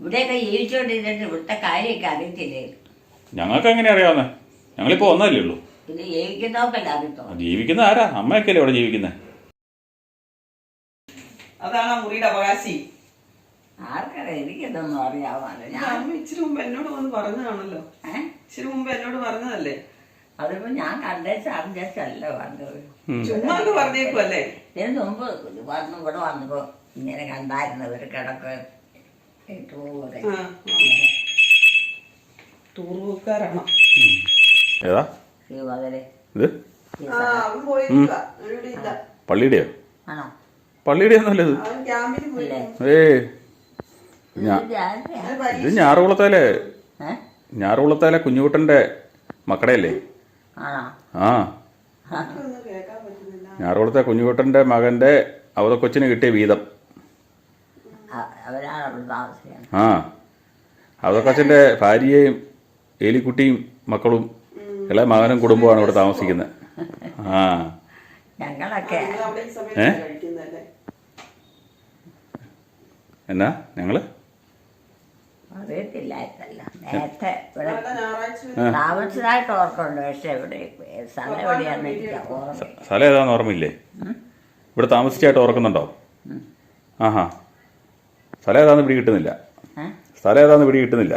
ഇവിടെയൊക്കെ ജീവിച്ചുകൊണ്ടിരുന്നിട്ട് ഇവിടുത്തെ കാര്യമൊക്കെ അറിയത്തില്ലേ? ഞങ്ങൾക്ക് എങ്ങനെ അറിയാവുന്ന? ഞങ്ങളിപ്പോ ഒന്നല്ലേ ഉള്ളൂ. പിന്നെ ജീവിക്കുന്നവർക്കല്ല അറിയത്തോ ജീവിക്കുന്ന ആരാ? അമ്മയൊക്കെയല്ലേ ഇവിടെ ജീവിക്കുന്നത് അതാണ് ആ മുറിയുടെ അവകാശി. ആർക്കറിയാം? എനിക്കിതൊന്നും അറിയാമല്ലോ ഇത് ഞാൻ അമ്മ ഇച്ചിരി മുമ്പ് എന്നോട് വന്ന് പറഞ്ഞതാണല്ലോ. ഏ? ഇച്ചിരി മുമ്പ് എന്നോട് പറഞ്ഞതല്ലേ? അതിപ്പോ ഞാൻ കണ്ടേച്ച് അറിഞ്ഞല്ല വന്നത് ചുമ്മാ അങ്ങ് പറഞ്ഞേക്കുമല്ലേ ഇതിന് മുമ്പ് വന്ന് ഇവിടെ വന്നപ്പോ ഇങ്ങനെ കണ്ടായിരുന്നു ഒരു കിടക്ക്. ടൂറുകാരാണോ ഏതാ? ഇത്? പള്ളിയുടെയോ? ആണോ? പള്ളിയുടെ ഒന്നുമല്ല ഇത്? അവൻ ക്യാമ്പിന് പോയി. ഏ ഇത് ഞാറുകുളത്തേലെ കുഞ്ഞുകുട്ടന്റെ ഞാറുകുളത്തേലെ കുഞ്ഞുകുട്ടന്റെ മക്കടെയല്ലേ ആണോ? ആ. ഞാറുകുളത്തെ കുഞ്ഞുകുട്ടന്റെ മകന്റെ അവതക്കൊച്ചിന് കിട്ടിയ വീതം അ- അവരാണ് അവിടെ താമസിക്കുന്നത് ആ അവതക്കച്ചന്റെ ഭാര്യയെയും എലിക്കുട്ടിയും മക്കളും എല്ലാ മകനും കുടുംബമാണ് ഇവിടെ താമസിക്കുന്നത്. ആ. ഞങ്ങളൊക്കെ. ഏ എന്നാ ഞങ്ങൾ? അറിയത്തില്ലായിരുന്നല്ല നേരത്തെ ഇവിടെ ഓർക്കുന്നുണ്ട് പക്ഷെ ഇവിടെ സ്ഥലം എവിടെയാണെന്ന് എനിക്ക് സ്ഥലം ഏതാന്ന് ഓർമ്മയില്ലേ? ഇവിടെ താമസിച്ചായിട്ട് ഓർക്കുന്നുണ്ടോ? ആഹാ. സ്ഥലം ഏതാന്ന് പിടി കിട്ടുന്നില്ല? സ്ഥലം ഏതാന്ന് പിടി കിട്ടുന്നില്ല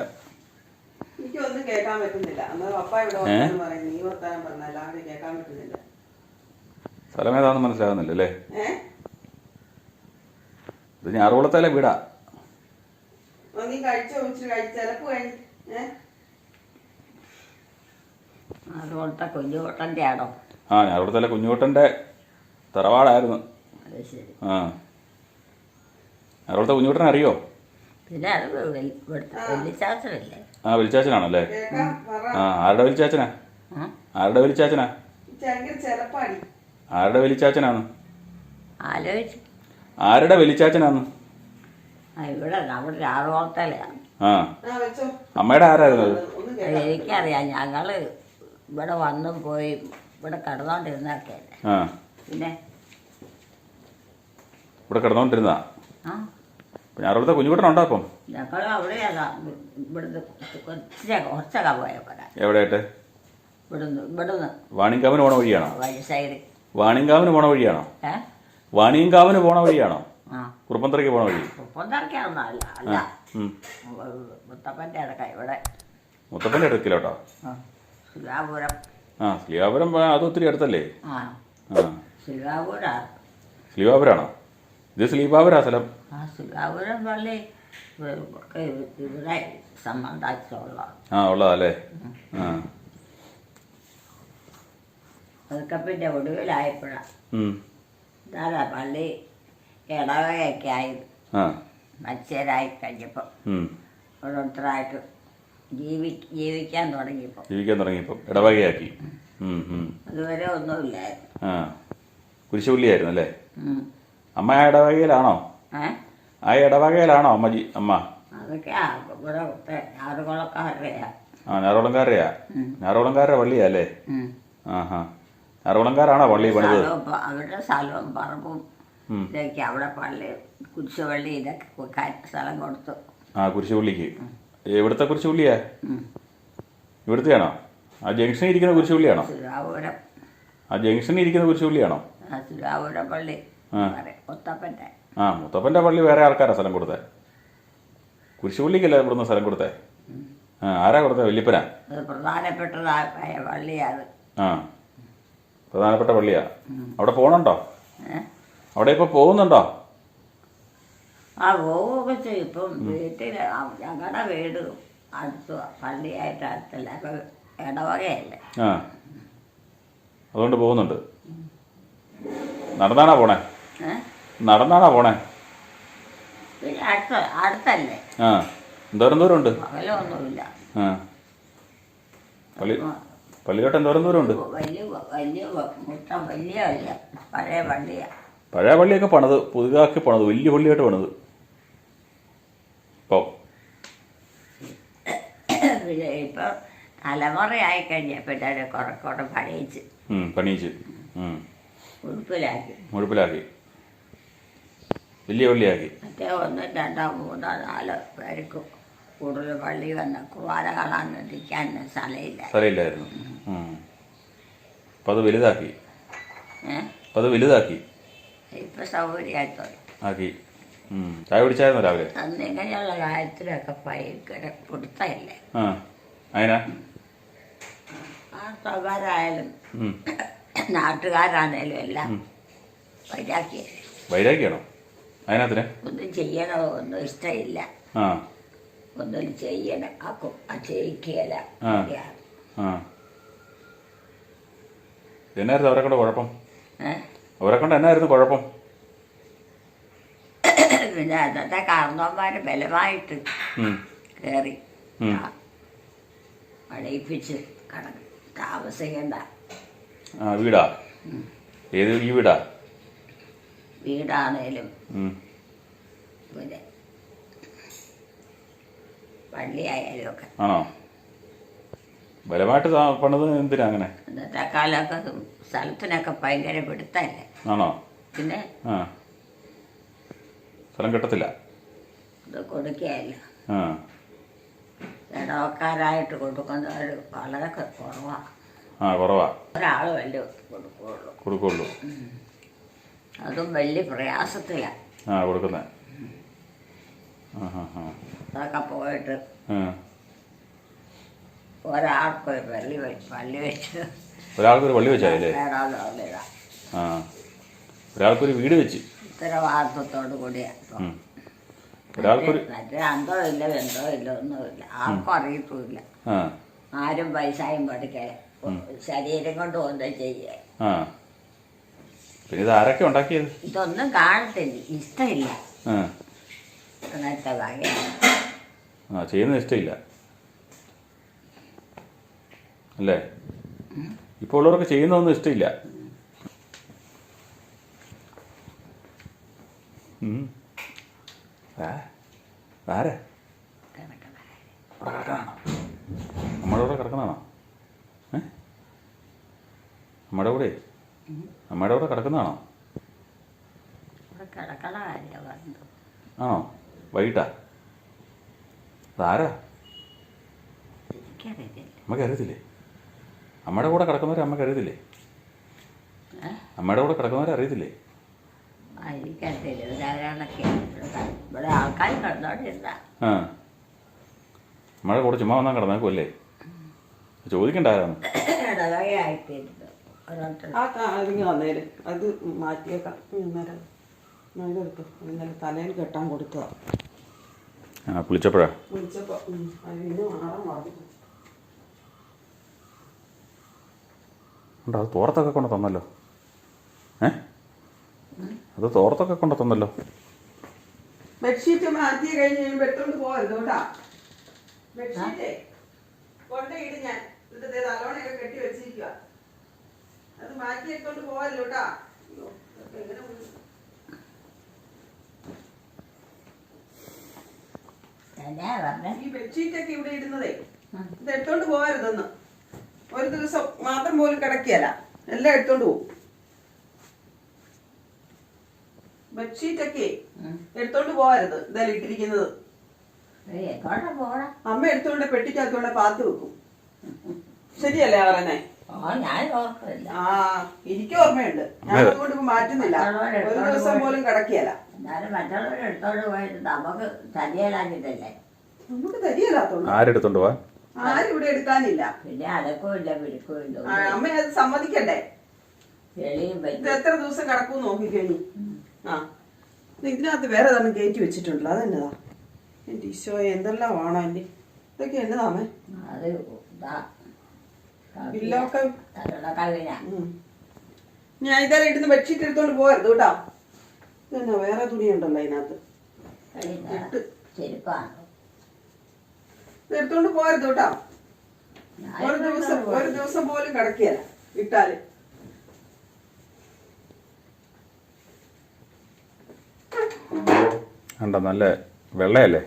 എനിക്കൊന്നും കേൾക്കാൻ പറ്റുന്നില്ല. അന്നേരം പപ്പ ഇവിടെ വർത്താനം പറയും. നീ വർത്താനം പറഞ്ഞ അല്ലാതെ കേൾക്കാൻ പറ്റുന്നില്ല. സ്ഥലം ഏതാന്ന് മനസ്സിലാകുന്നില്ല അല്ലേ? ഇത് ഇത് ഞാറുകുളത്തേലെ വീടാ. നീ കഴിച്ചോ? ഇച്ചിരി തറവാടായിരുന്നു. ചിലപ്പോ കഴി ഏഹ് അതുപോലത്തെ കുഞ്ഞുകൊട്ടന്റെ ആണോ ആ ഞാറുകുളത്തേലെ കുഞ്ഞുകുട്ടന്റെ തറവാടായിരുന്നു അത് ശരി ആ ഞാറുകുളത്തെ കുഞ്ഞുകുട്ടനെ അറിയോ? പിന്നെ അത് വെള്ളിച്ചാച്ചനല്ലേ? ആ വലിച്ചാച്ചനാണല്ലേ ആ ആരുടെ വലിച്ചാച്ചനാ? ആരുടെ വലിച്ചാച്ചനാ ആരുടെ വലിച്ചാച്ചനാന്ന് ആലോചിച്ച്. ആരുടെ വലിച്ചാച്ചനാന്ന് ആ ഇവിടെ നമ്മുടെ രാറുകുളത്തലെയാണ് ആ. ആ വെച്ചോ. അമ്മയുടെ ആരായിരുന്നു എനിക്കറിയാം ഞങ്ങൾ ഇവിടെ വന്നും പോയി ഇവിടെ കിടന്നോണ്ടിരുന്നൊക്കെ ആ. പിന്നെ? ഇവിടെ കിടന്നുകൊണ്ടിരുന്നതാ ആ. ഞാറുകുളത്തെ കുഞ്ഞുകുട്ടനുണ്ടോ അപ്പം? ഞങ്ങൾ അവിടെയല്ല. ഇവിടുന്ന് കുറച്ചൊക്കെ കുറച്ചൊക്കെ പോയപ്പോഴാ എവിടെയായിട്ട്? ഇവിടുന്ന് ഇവിടുന്ന്. വാണിങ്കാവിന് പോണ വഴിയാണോ? വഴി സൈഡ്. വാണിങ്കാവിന് പോണ വഴിയാണോ? ഏ? പോണ വഴിയാണോ? ആ. കുറുപ്പന്തറയ്ക്ക് പോണ വഴി? ഉപ്പന്തറക്കാണോ അല്ല അല്ല. ഉം. മുത്തപ്പന്റെ അടക്ക ഇവിടെ. മുത്തപ്പന്റെ അടുക്കിലോട്ടോ? ആ ശിലാപുരം. ആ ശ്രീകാപുരം ആ, അത് ഒത്തിരി അടുത്തല്ലേ? ആ. ആ. ശിലാപുരാ. ശ്രീകാപുരാണോ ഇത് ശ്രീകാപുരാ സ്ഥലം. ആ ശിലാപുരം പള്ളി ഇവിടെ സംബന്ധിച്ചുള്ള. ആ ഉള്ളതല്ലേ? ആ. പിന്നെ ഒടുവിലായപ്പോഴാണ് ഉം. ഇതാരാ പള്ളി ഇടവകയൊക്കെ ആയി. ആ. മത്സ്യരായി കഴിഞ്ഞപ്പോൾ. ഓരോരുത്തരായിട്ട് ജീവി ജീവിക്കാൻ തുടങ്ങിയപ്പോൾ ജീവിക്കാൻ തുടങ്ങിയപ്പോ. ഇടവകയാക്കി. അതുവരെ ഒന്നുമില്ലായിരുന്നു. കുരിശുപുള്ളിയായിരുന്നു അല്ലേ? അമ്മ ഇടവകയിലാണോ? ആ ഇടവകയിലാണോ അമ്മജി അമ്മ? അതൊക്കെ ആ ഞാറോളംകാരയാ ഞാറോളംകാരുടെ പള്ളിയാ അല്ലേ ആഹാ. ഞാറോളംകാരാണോ പള്ളി പണിത്? അവരുടെ സ്ഥലവും പറമ്പും. ഇതൊക്കെ അവിടെ പള്ളി കുരിശുപള്ളി ഇതൊക്കെ സ്ഥലം കൊടുത്തു. ആ കുരിശുപള്ളിക്ക്. എവിടുത്തെ കുരിശുപള്ളിയാ. ഇവിടുത്തെയാണോ? ആ ജംഗ്ഷൻ ഇരിക്കുന്ന കുരിശുപള്ളിയാണോ? സുരാപുരം ആ ജംഗ്ഷൻ ഇരിക്കുന്ന കുരിശുപള്ളിയാണോ? സുരാപുരം പള്ളി ആ. ആ മുത്തപ്പന്റെ പള്ളി വേറെ ആൾക്കാരാ സ്ഥലം കൊടുത്തേ. കുരിശുപള്ളിക്കല്ലേ ഇവിടുന്ന് സ്ഥലം കൊടുത്തേ? ആ ആരാ കൊടുത്തേ? വല്യപ്പനാ? അത് പ്രധാനപ്പെട്ടതായ പള്ളിയാണ് ആ പ്രധാനപ്പെട്ട പള്ളിയാ. അവിടെ പോകണുണ്ടോ അവിടെ ഇപ്പോൾ പോകുന്നുണ്ടോ? ആ പോവുകയൊക്കെ ചെയ്യും. ഇപ്പം വീട്ടിൽ ഞങ്ങളുടെ വീട് അടുത്ത് പള്ളിയായിട്ട് അടുത്തല്ല. അപ്പം ഇടവകയല്ലേ. ആ. അതുകൊണ്ട് പോകുന്നുണ്ട്. നടന്നാണോ പോണേ? ഏ? നടന്നാണോ പോണേ? അടുത്തല്ലേ? ആ എന്തോരം ദൂരമുണ്ട്? പകലൊന്നുമില്ല ആ. പള്ളി പള്ളിയിലോട്ട് എന്തോരം ദൂരമുണ്ട്? വലിയ വലിയ മുറ്റം വലിയ അല്ല പഴയ പള്ളിയൊക്കെ പണിത് പുതുതാക്കി പണിത് വലിയ പള്ളിയായിട്ട് പണിത്. ഇപ്പോൾ പിന്നെ ഇപ്പം തലമുറയായി കഴിഞ്ഞപ്പോഴേ കുറെ കുറെ പണിയിച്ച്. പണിയിച്ച് ഉം. ഉടുപ്പിലാക്കി. മുഴുപ്പിലാക്കി വലിയ പള്ളിയാക്കി. മറ്റേ ഒന്നും രണ്ടോ മൂന്നോ നാലോ പേർക്ക് കൂടുതൽ പള്ളി വന്ന് കുർബാന കാണാൻ ഇരിക്കാൻ സ്ഥലമില്ല. സ്ഥലമില്ലായിരുന്നു. അപ്പം അത് വലുതാക്കി. അപ്പം അത് വലുതാക്കി. ഇപ്പം സൗകര്യമായിട്ടോ ആക്കി. ചായ കുടിച്ചായിരുന്നു രാവിലെ? അന്ന് ഇങ്ങനെയുള്ള കാര്യത്തിലൊക്കെ ഭയങ്കര കൊടുത്തല്ലേ ആയാലും അതിനാ ആ. നാട്ടുകാരാണേലും എല്ലാം വൈരാക്കിയല്ലേ വൈരാഗ്യമാണോ? അതിനകത്തിന്? ഒന്നും ചെയ്യണോ ഒന്നും ഇഷ്ടമില്ല. ആ. ഒന്നും ചെയ്യണം. ചെയ്യിക്കല ആ ആ. എന്നായിരുന്നു അവരെ കൊണ്ട് കുഴപ്പം? അവരെ കൊണ്ട് എന്നായിരുന്നു കുഴപ്പം? പിന്നെ അന്നത്തെ കാർന്നോന്മാര് ബലമായിട്ട് കേറി. കയറി. പണിയിപ്പിച്ച് കടന്നു. താമസിക്കണ്ട. വീടാ? ഏത് ഈ വീടാ? വീടാണേലും. പിന്നെ പള്ളിയായാലും ഒക്കെ ആണോ? ബലമായിട്ട് പണിത് എന്തിനാ അങ്ങനെ? അന്നത്തെ കാലമൊക്കെ സ്ഥലത്തിനൊക്കെ ഭയങ്കര പിടുത്തല്ലേ ആണോ? പിന്നെ ആ. സ്ഥലം കിട്ടത്തില്ല? ഇത് കൊടുക്കുകയല്ല. ആ. ഇടവക്കാരായിട്ട് കൊടുക്കുന്നവർ വളരെ കുറവാ. ആ കുറവാ. ഒരാൾ വലിയ കൊടുക്കുള്ളൂ. കൊടുക്കുള്ളൂ. അതും വലിയ പ്രയാസത്തിലാണ് ആ കൊടുക്കുന്നേ. ആ ആ ആ. അതൊക്കെ പോയിട്ട്. ഒരാൾക്കൊരു പള്ളി വെച്ച്. പള്ളി വെച്ച് ഒരാൾക്കൊരു പള്ളി വെച്ചാലേ വേണമെന്നില്ല ആ. ഒരാൾക്കൊരു വീട് വെച്ച്. ഉത്തരവാദിത്വത്തോട് കൂടിയാണ്. ഒരാൾക്കൊരു മറ്റേ അന്തോ ഇല്ല എന്തോ ഇല്ല ഒന്നുമില്ല ആർക്കും അറിയത്തുമില്ല. ആരും പൈസയും പഠിക്കാൻ ശരീരം കൊണ്ട് ഒന്നും ചെയ്യുക പിന്നെ ഇത് ആരൊക്കെ ഉണ്ടാക്കിയത്? ഇതൊന്നും കാണത്തില്ല. ഇഷ്ടമില്ല. ആ. അങ്ങനത്തെ ആ ചെയ്യുന്നത് ഇഷ്ടമില്ല. അല്ലേ? ഇപ്പോൾ ഉള്ളവർക്ക് ചെയ്യുന്നതൊന്നും ഇഷ്ടമില്ല. നമ്മുടെ കൂടെ കിടക്കണോ ഏ? നമ്മുടെ കൂടെ? നമ്മുടെ കൂടെ കിടക്കുന്നതാണോ? ആണോ? വൈകിട്ടാ? അതാരാ അമ്മയ്ക്ക് അറിയത്തില്ലേ? അമ്മയുടെ കൂടെ കിടക്കുന്നവരെ അമ്മയ്ക്ക് അറിയത്തില്ലേ? അമ്മയുടെ കൂടെ കിടക്കുന്നവരെ അറിയത്തില്ലേ? അമ്മയുടെ കൂടെ ചുമ്മാ വന്നാൽ കിടന്നേക്കുമല്ലേ ചോദിക്കണ്ടായിരുന്നു. ആ അതിങ്ങ് തന്നേര് അത് മാറ്റിയേക്കാം. ഇന്നേരം എടുത്തു? ഇന്നലെ തലയിൽ കെട്ടാൻ കൊടുത്തതാ ആ പുളിച്ചപ്പോഴാ? വിളിച്ചപ്പോ ഉം, അത് ഇന്ന് മാറാൻ മറന്നു അത് തോർത്തൊക്കെ കൊണ്ട് തന്നല്ലോ? ഏ? അത് തോർത്തൊക്കെ കൊണ്ട് തന്നല്ലോ? ബെഡ്ഷീറ്റ് മാറ്റി കഴിഞ്ഞ് എടുത്തോണ്ട് പോകരുത് കേട്ടാ. ബെഡ്ഷീറ്റേ ഇട് ഞാൻ എന്നിട്ട് തലോണയൊക്കെ കെട്ടി വെച്ചിരിക്കുക മാറ്റി എടുത്തോണ്ട് പോവല്ലോ കേട്ടാ എങ്ങനെ പറഞ്ഞേ? ഈ ബെഡ്ഷീറ്റൊക്കെ ഇവിടെ ഇടുന്നതേ ഇത് എടുത്തോണ്ട് പോകരുതെന്ന് ഒരു ദിവസം മാത്രം പോലും കിടക്കിയല്ല എല്ലാം എടുത്തോണ്ട് പോകും ബെഡ്ഷീറ്റൊക്കെ. എടുത്തോണ്ട് പോകരുത് ഇതെല്ലാം ഇട്ടിരിക്കുന്നത്. അമ്മ എടുത്തോണ്ട് പെട്ടിക്കകത്തോടെ പാത്ത് വെക്കും. ശരിയല്ലേ ഓർക്കില്ല ആ എനിക്ക് ഓർമ്മയുണ്ട്. ഞാൻ അതുകൊണ്ട് ഇപ്പൊ മാറ്റുന്നില്ല. ഒരു ദിവസം പോലും കിടക്കിയല്ല എന്നാലും എടുത്തോണ്ട് പോയിട്ട് നമുക്ക് തനിയലാഞ്ഞിട്ടല്ലേ നമുക്ക് ആരെടുത്തോണ്ട് ആരും ഇവിടെ എടുക്കാനില്ല. പിന്നെ പിടിക്കവും അമ്മ അത് സമ്മതിക്കണ്ടേ? ഇത് എത്ര ദിവസം കിടക്കും നോക്കിക്കഴിഞ്ഞു ആ. ഇത് ഇതിനകത്ത് വേറെ തന്നെ കയറ്റി വെച്ചിട്ടുണ്ടല്ലോ. അതെന്നതാ? എന്റെ ഈശോ എന്തെല്ലാം ആണോ എന്റെ? ഇതൊക്കെ എന്നതാമേ അത് ബില്ലൊക്കെ. ഞാൻ. ഇതെല്ലാം ഇടുന്ന ബെഡ്ഷീറ്റ് എടുത്തോണ്ട് പോകരുത് കേട്ടോ. ഇതന്നെ വേറെ തുണിയുണ്ടല്ലോ അതിനകത്ത്. ഇത് എടുത്തോണ്ട് പോകരുത് കേട്ടോ. ഒരു ദിവസം ഒരു ദിവസം പോലും കിടക്കിയല്ല ഇട്ടാൽ. കണ്ടോ നല്ല വെള്ളയല്ലേ?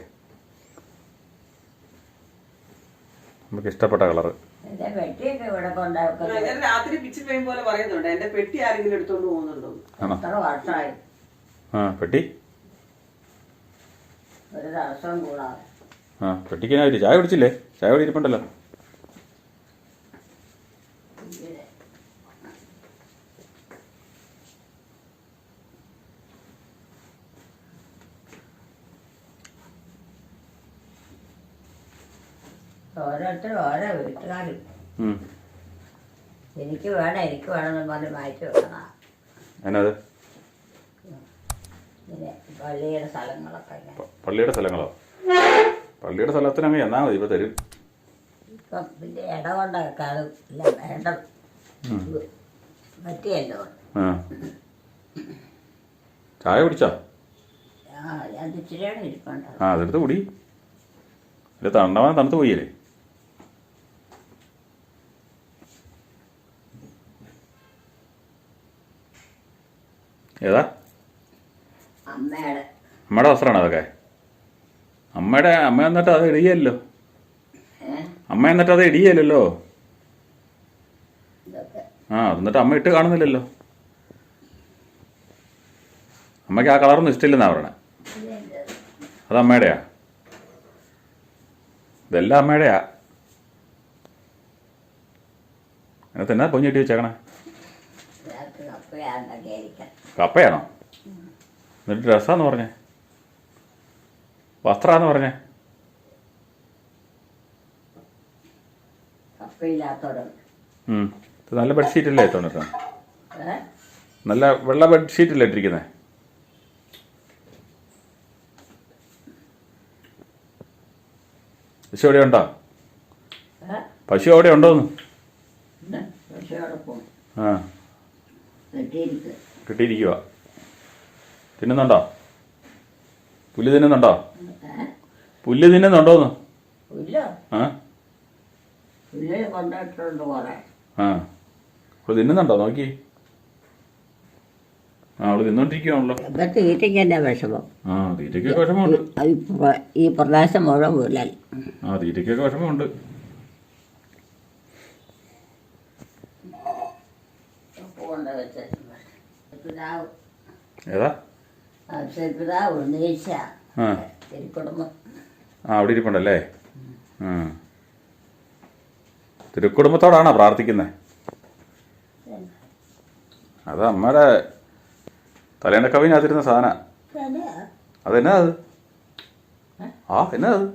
നമുക്ക് ഇഷ്ടപ്പെട്ട കളറ്. എന്റെ പെട്ടിയൊക്കെ ഇവിടെ കൊണ്ടുവെക്കുന്നു രാത്രി പിച്ചു പെയ്യും പോലെ പറയുന്നുണ്ട്. എന്റെ പെട്ടി ആരെങ്കിലും എടുത്തോണ്ട് പോകുന്നുണ്ടോ? ആണോ? എത്ര ആ പെട്ടി? ഒരു ദിവസം കൂടാതെ. ആ പെട്ടിക്ക് ചായ കുടിച്ചില്ലേ? ചായ കുടി ഇരിപ്പുണ്ടല്ലോ. ഓരോരുത്തരും ഓരോ വീട്ടുകാരും. എനിക്ക് വേണം എനിക്ക് വേണമെന്ന് പറഞ്ഞ് മാറ്റി വെക്കണം എന്നാത്? പള്ളിയുടെ സ്ഥലങ്ങളൊക്കെ സ്ഥലങ്ങളോ? പള്ളിയുടെ സ്ഥലത്തിന് അങ്ങ് എന്നാ മതി ഇപ്പൊ തരും. ഇപ്പം പിന്നെ അത് ഇല്ല വേണ്ട. പറ്റിയല്ലോ. ചായ കുടിച്ചാ? ആ അതെടുത്ത് കുടി. ഇത് തണ്ടവാൻ തണുത്ത് പോയില്ലേ? ഏതാ? അമ്മയുടെ. വസ്ത്രമാണോ അതൊക്കെ? അമ്മയുടെ അമ്മ എന്നിട്ട് അത് ഇടിയല്ലോ. അമ്മ എന്നിട്ട് അത് ഇടിയല്ലോ ആ എന്നിട്ട് അമ്മ ഇട്ട് കാണുന്നില്ലല്ലോ. അമ്മയ്ക്ക് ആ കളറൊന്നും ഇഷ്ടമില്ലെന്നാ പറയണേ? അത് അമ്മയുടെയാ. ഇതെല്ലാം അമ്മയുടെയാ. അതിനകത്ത് എന്നാ പൊഞ്ഞിട്ട് വെച്ചേക്കണേ? കപ്പയാണോ എന്നിട്ട് ഡ്രസ്സാന്ന് പറഞ്ഞേ. വസ്ത്രാന്ന് പറഞ്ഞേ. നല്ല ബെഡ്ഷീറ്റ് അല്ലേ തോന്നിട്ട് നല്ല വെള്ള ബെഡ്ഷീറ്റ് അല്ലേ ഇട്ടിരിക്കുന്നത് പശു അവിടെ ഉണ്ടോ? പശു അവിടെ ഉണ്ടോന്ന്? ആ. കിട്ടിയിരിക്കുക തിന്നുന്നുണ്ടോ? പുല്ല് തിന്നുന്നുണ്ടോ? പുല്ല് തിന്നുന്നുണ്ടോന്ന് ആ. അവൾ തിന്നുന്നുണ്ടോ? നോക്കി. ആ അവൾ തിന്നോണ്ടിരിക്കുകയാണല്ലോ തീറ്റയ്ക്ക് തന്നെ വിഷമം. ആ തീറ്റയ്ക്കൊക്കെ വിഷമമുണ്ട്. ഈ ഈ പ്രദേശം മുഴുവൻ പുല്ലൽ ആ തീറ്റയ്ക്കൊക്കെ വിഷമമുണ്ട്. കൊണ്ട് വെച്ചിട്ടുണ്ട് പിതാവ് ഏതാ പിതാവ് ഉന്നയിച്ച ആ. തിരുക്കുടുംബം. ആ അവിടെ ഇരിപ്പുണ്ടല്ലേ? തിരുക്കുടുംബത്തോടാണോ പ്രാർത്ഥിക്കുന്നത് അത് അമ്മയുടെ തലേണ്ട കവിനകത്തിരുന്ന സാധന. അതെന്നാ അത്? ആ എന്നാ അത്?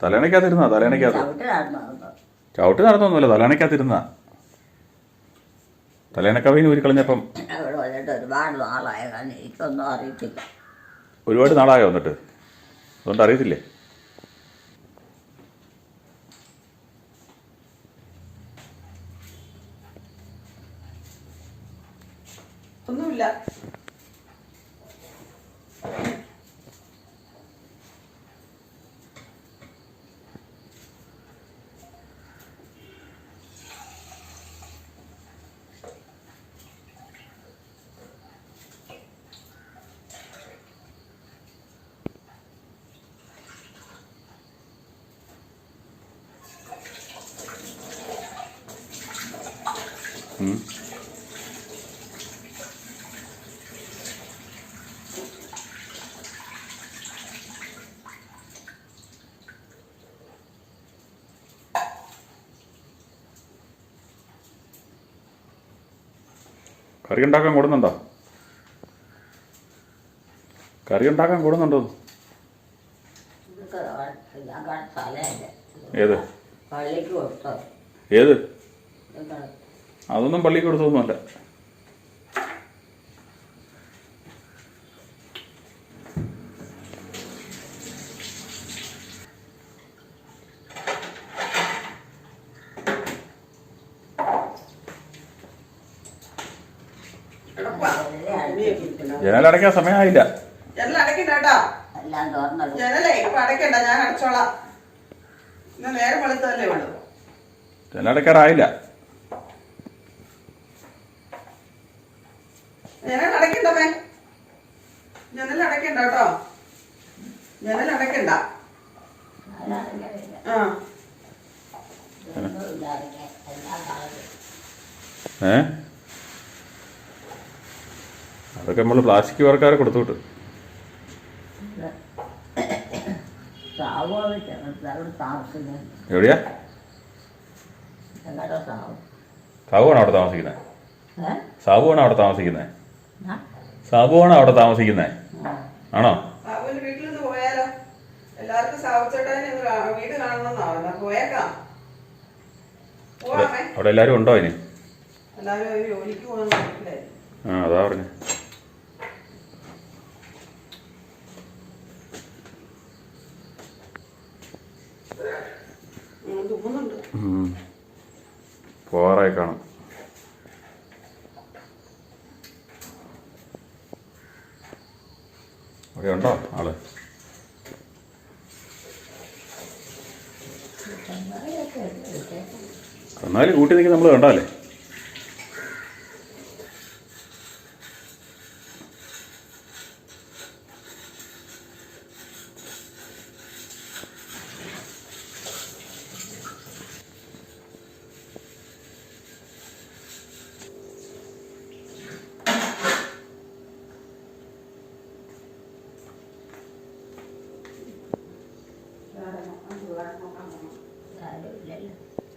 തലേണയ്ക്കകത്തിരുന്ന തലേണയ്ക്കകത്ത്. ചവിട്ട് നടന്നൊന്നുമില്ല തലേണയ്ക്കകത്തിരുന്ന. തലേണക്കവിന് ഊരി കളഞ്ഞപ്പം അവിടെ വന്നിട്ട് ഒരുപാട് നാളായ. കാരണം എനിക്കൊന്നും അറിയത്തില്ല. ഒരുപാട് നാളായോ എന്നിട്ട്? അതുകൊണ്ട് അറിയത്തില്ലേ ഒന്നുമില്ല ഉം. കറി ഉണ്ടാക്കാൻ കൂടുന്നുണ്ടോ? കറി ഉണ്ടാക്കാൻ കൂടുന്നുണ്ടോ ഏത്? ഏത് അതൊന്നും പള്ളിക്ക് കൊടുത്തൊന്നുമല്ല ജനലടയ്ക്കാൻ സമയമായില്ല. അടയ്ക്കണ്ട കേട്ടോ എല്ലാം ജനലേ ഇപ്പൊ അടയ്ക്കണ്ട ഞാൻ അടച്ചോളാം. ഇന്ന് നേരം ജനലടയ്ക്കാറായില്ല ജനൽ അടയ്ക്കണ്ടമേ ജനൽ അടയ്ക്കണ്ട കേട്ടോ. ജനൽ അടയ്ക്കണ്ട ആ. ഒന്നുമില്ലാതെ ഏ? അതൊക്കെ നമ്മൾ പ്ലാസ്റ്റിക് വർക്കാരെ കൊടുത്തുവിട്ട് എവിടെയാ? സാബുവാണ് അവിടെ താമസിക്കുന്നത് സാബുവാണ് അവിടെ താമസിക്കുന്നത്? സാബുവാണ് അവിടെ താമസിക്കുന്നത് ആണോ? അവിടെ എല്ലാരും ഉണ്ടോ അതിന് ആ അതാ പറഞ്ഞു. പോവാറായി കാണും. അവിടെ ഉണ്ടോ ആൾ? കന്നാലി കൂട്ടി നിൽക്കുന്ന നമ്മൾ കണ്ടല്ലേ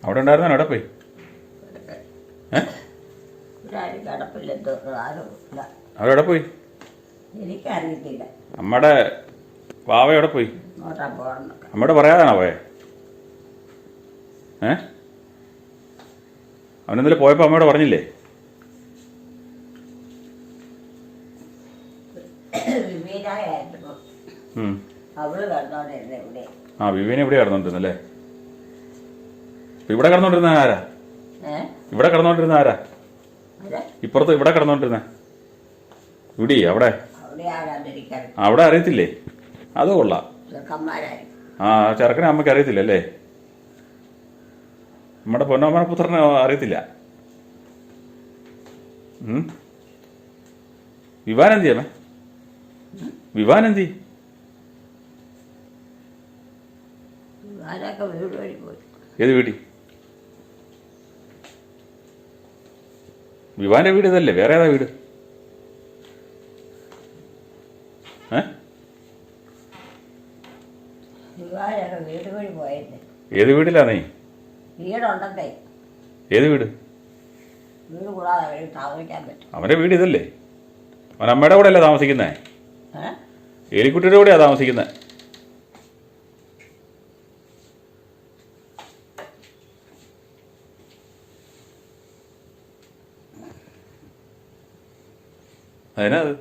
അവിടെ ഉണ്ടായിരുന്നോ? അവിടെ പോയി? അവരവിടെ പോയി? എനിക്കറിയത്തില്ല. അമ്മയുടെ വാവ എവിടെ പോയി? അമ്മയോട് പറയാതാണോ പോയെ ഏ? അവനെന്തെങ്കിലും പോയപ്പോൾ അമ്മയോട് പറഞ്ഞില്ലേ? ആ വിവേനെ ഇവിടെ കിടന്നോണ്ടിരുന്നല്ലേ? ഇപ്പൊ ഇവിടെ കിടന്നോണ്ടിരുന്ന ആരാ? ഇവിടെ കിടന്നോണ്ടിരുന്ന ആരാ? ഇപ്പുറത്ത് ഇവിടെ കിടന്നോണ്ടിരുന്ന? ഇവിടെ അവിടെ. അവിടെ അറിയത്തില്ലേ? അത് കൊള്ളാം. ആ ചെറുക്കനെ അമ്മയ്ക്ക് അറിയത്തില്ല അല്ലേ? നമ്മുടെ പൊന്നോമന പുത്രനെ അറിയത്തില്ല. ചെയ്യും? ആരൊക്കെ പോയി. ഏത് വീട്ടിൽ? വിവാന്റെ വീട് ഇതല്ലേ? വേറെ ഏതാ വീട്? ഏത് വീട്ടിലാ നീ? വീടുണ്ടെന്നേ. ഏത് വീട്? അവന്റെ വീട് ഇതല്ലേ? അവൻ അമ്മയുടെ കൂടെ അല്ലേ താമസിക്കുന്നേ ഏലിക്കുട്ടിയുടെ കൂടെയാ താമസിക്കുന്നത് അതിനാ അത്?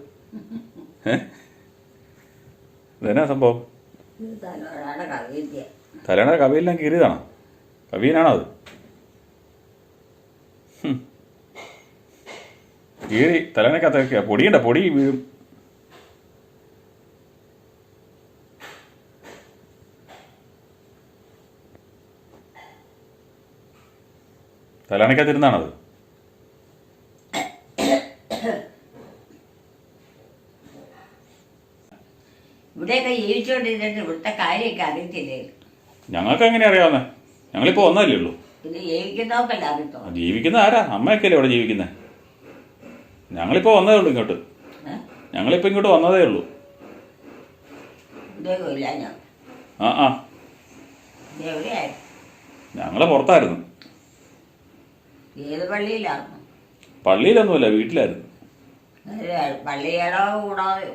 ഇതെന്നാ സംഭവം? തലേണ കവിയെല്ലാം കീറിയതാണോ? കവിയനാണോ അത്. കീറി തലേണക്കകത്ത് പൊടിയണ്ട പൊടി വീഴും. തലേണക്കകത്തിരുന്നാണത് ഇവിടെയൊക്കെ ജീവിച്ചുകൊണ്ടിരുന്നിട്ട് ഇവിടുത്തെ കാര്യമൊക്കെ അറിയത്തില്ലേ? ഞങ്ങൾക്ക് എങ്ങനെ അറിയാവുന്നേ? ഞങ്ങളിപ്പോ ഒന്നല്ലേ ഉള്ളൂ. ജീവിക്കുന്നവർക്കല്ല അറിയത്തുള്ളൂ. ജീവിക്കുന്ന ആരാ? അമ്മയൊക്കെയല്ലേ ഇവിടെ ജീവിക്കുന്നത് ഞങ്ങളിപ്പോ വന്നതേ ഉള്ളൂ ഇങ്ങോട്ട്. ഞങ്ങളിപ്പോ ഇങ്ങോട്ട് വന്നതേ ഉള്ളൂ. ഇവിടെയൊക്കെ ഇല്ല ഞാൻ. ആ ആ. ഇത് പുറത്തായിരുന്നു. ഏത് പള്ളിയിലാണ് പള്ളിയിലൊന്നുമല്ല വീട്ടിലായിരുന്നു. പള്ളിയുടെ കൂടാതെ.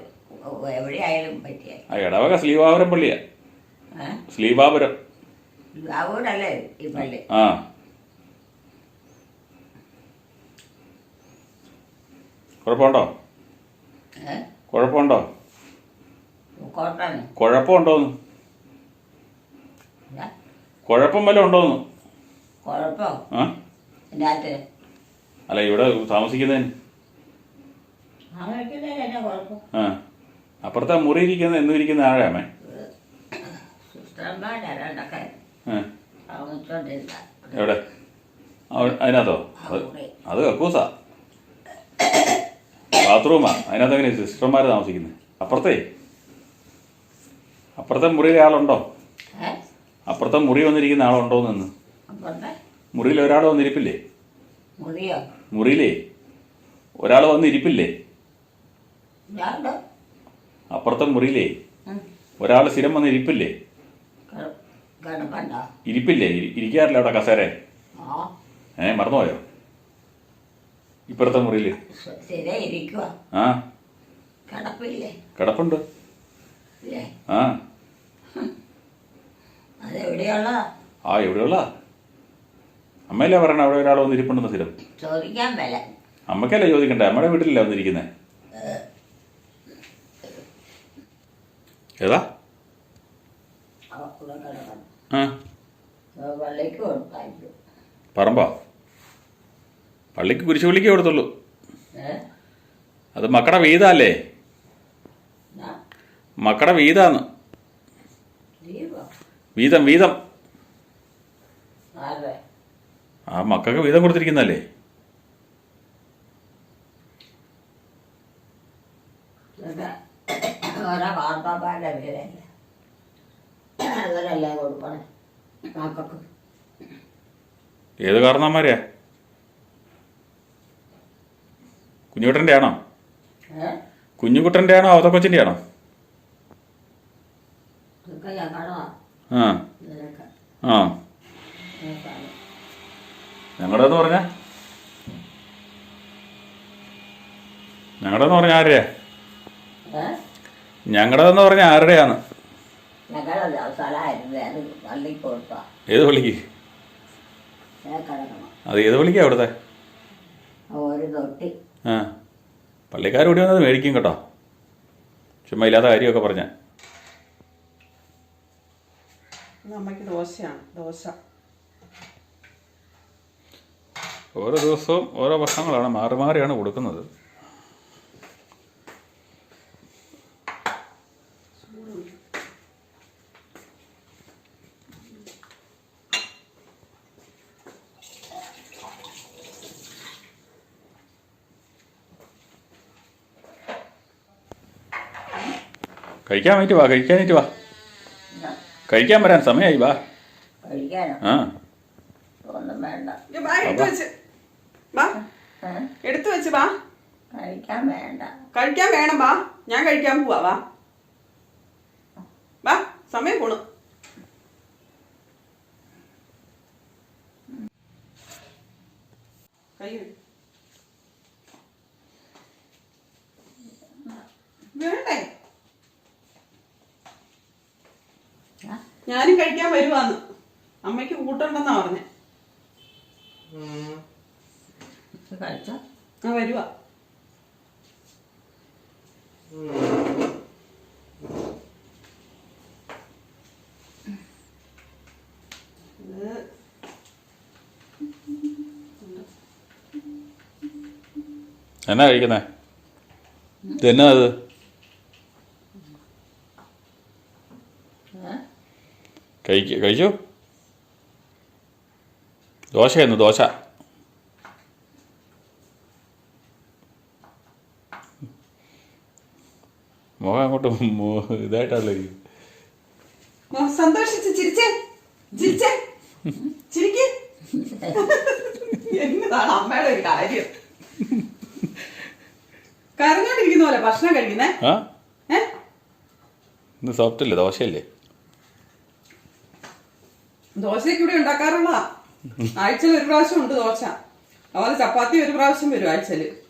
എവിടെയായാലും പറ്റിയ ആ ഇടവക ശ്രീവാപുരം പള്ളിയാ. ശ്രീവാപുരം. അതുകൊണ്ടല്ലേ ഈ പള്ളി. ആ. കുഴപ്പമുണ്ടോ? കുഴപ്പമുണ്ടോ? കുഴപ്പമുണ്ടോന്ന്? കുഴപ്പം വല്ല ഉണ്ടോന്ന്? അല്ല ഇവിടെ താമസിക്കുന്നതിന്. ആ. അപ്പുറത്തെ മുറി ഇരിക്കുന്ന എന്നും ഇരിക്കുന്ന ആഴാമേ സിസ്റ്റർമാരണ്ടൊക്കെ ആ താമസിച്ചോണ്ടിരുന്ന എവിടെ? അതിനകത്തോ? അത് കക്കൂസ. ബാത്റൂമാ. അതിനകത്ത് എങ്ങനെ സിസ്റ്റർമാർ താമസിക്കുന്നത് അപ്പുറത്തെ? അപ്പുറത്തെ മുറിയിലെ ആളുണ്ടോ? അപ്പുറത്തെ മുറി വന്നിരിക്കുന്ന ആളുണ്ടോ എന്ന് അപ്പുറത്തെ? മുറിയിൽ ഒരാൾ വന്നിരിപ്പില്ലേ? മുറിയോ? മുറിയിലേ. ഒരാൾ വന്നിരിപ്പില്ലേ? അപ്പുറത്തെ മുറിയിലേ. ഒരാളെ ഒരാൾ സ്ഥിരം വന്ന് ഇരിപ്പില്ലേ? ഇരിപ്പില്ലേ? ഇരിക്കാറില്ല അവിടെ കസേര? ഏ മറന്നുപോയോ? ഇപ്പുറത്തെ മുറിയിൽ. ആ. കിടപ്പുണ്ട്. ആ. ആ എവിടെയുള്ള? അമ്മയല്ലേ പറയണ അവിടെ ഒരാൾ വന്നിരിപ്പുണ്ടെന്ന് സ്ഥിരം? ചോദിക്കാൻ അമ്മക്കല്ലേ ചോദിക്കണ്ടേ? അമ്മയുടെ വീട്ടിലല്ലേ വന്നിരിക്കുന്നത് ഏതാ? പറമ്പോ. പള്ളിക്ക് കുരിശു പള്ളിക്ക് കൊടുത്തുള്ളൂ. അത് മക്കടെ വീതല്ലേ മക്കടെ വീതാന്ന് വീതം വീതം. ആ മക്കൾക്ക് വീതം കൊടുത്തിരിക്കുന്നല്ലേ ഇതൊക്കെ ഓരോ വാർത്താപ്പാരുടെ പേരല്ല അവരല്ലേ കൊടുക്കണേ. മക്കൾക്ക് ഏത് കാരണന്മാരെയാ കുഞ്ഞുകുട്ടന്റെ ആണോ? കുഞ്ഞുകുട്ടന്റെ ആണോ അവതക്കൊച്ചിന്റെ ആണോ? ആ. ആ. ഞങ്ങളുടെ എന്ന് പറഞ്ഞാ? ഞങ്ങളുടെ എന്ന് ആരെയാ? ഏ ഞങ്ങളുടെ എന്ന് പറഞ്ഞാൽ ആരുടെയാണ് ഏത് പള്ളിക്ക്? അത് ഏത് പള്ളിക്കാ അവിടുത്തെ? ഒരു തൊട്ടി. ആ. പള്ളിക്കാർ കൂടി വന്നത് മേടിക്കും കേട്ടോ. ചുമ്മാ ഇല്ലാത്ത കാര്യമൊക്കെ പറഞ്ഞ. അമ്മയ്ക്ക് ദോശയാണ്. ദോശ. ഓരോ ദിവസവും ഓരോ ഭക്ഷണങ്ങളാണ് മാറി മാറിയാണ് കൊടുക്കുന്നത്. കഴിക്കാൻ വേണ്ടി വാ കഴിക്കാനായിട്ട് വാ. കഴിക്കാൻ വരാൻ സമയമായി വാ. ആ. എടുത്തു വെച്ച്. വാ. എടുത്തു വെച്ച് ബാ കഴിക്കാൻ വേണ്ട. കഴിക്കാൻ വേണം വാ. ഞാൻ കഴിക്കാൻ പോവാ വാ. വാ സമയം പോണു കൈ കഴുക്. വേണ്ടേ ആ, ഞാനും കഴിക്കാൻ വരുവാന്ന്. അമ്മയ്ക്ക് കൂട്ടുണ്ടെന്നാ പറഞ്ഞേ. ആ വരുവാ. എന്നാ കഴിക്കുന്നേ? ഇത് എന്നാ അത് ഏ? കഴിക്ക കഴിച്ചു? ദോശയായിരുന്നു ദോശ. മുഖം അങ്ങോട്ട് ഇതായിട്ടാണല്ലോ സന്തോഷിച്ച് ചിരിച്ചേ ചിരിച്ചേ. ചിരിക്ക്. എന്നതാണ് അമ്മയുടെ ഒരു കാര്യം. കരഞ്ഞോണ്ടിരിക്കുന്ന പോലെ ഭക്ഷണം കഴിക്കുന്നേ? സോഫ്റ്റ് അല്ലേ ദോശയല്ലേ? ദോശയൊക്കെ ഇവിടെ ഉണ്ടാക്കാറുള്ളതാ. ആഴ്ചയിൽ ഒരു പ്രാവശ്യം ഉണ്ട് ദോശ. അതുപോലെ ചപ്പാത്തി ഒരു പ്രാവശ്യം വരും ആഴ്ചയിൽ.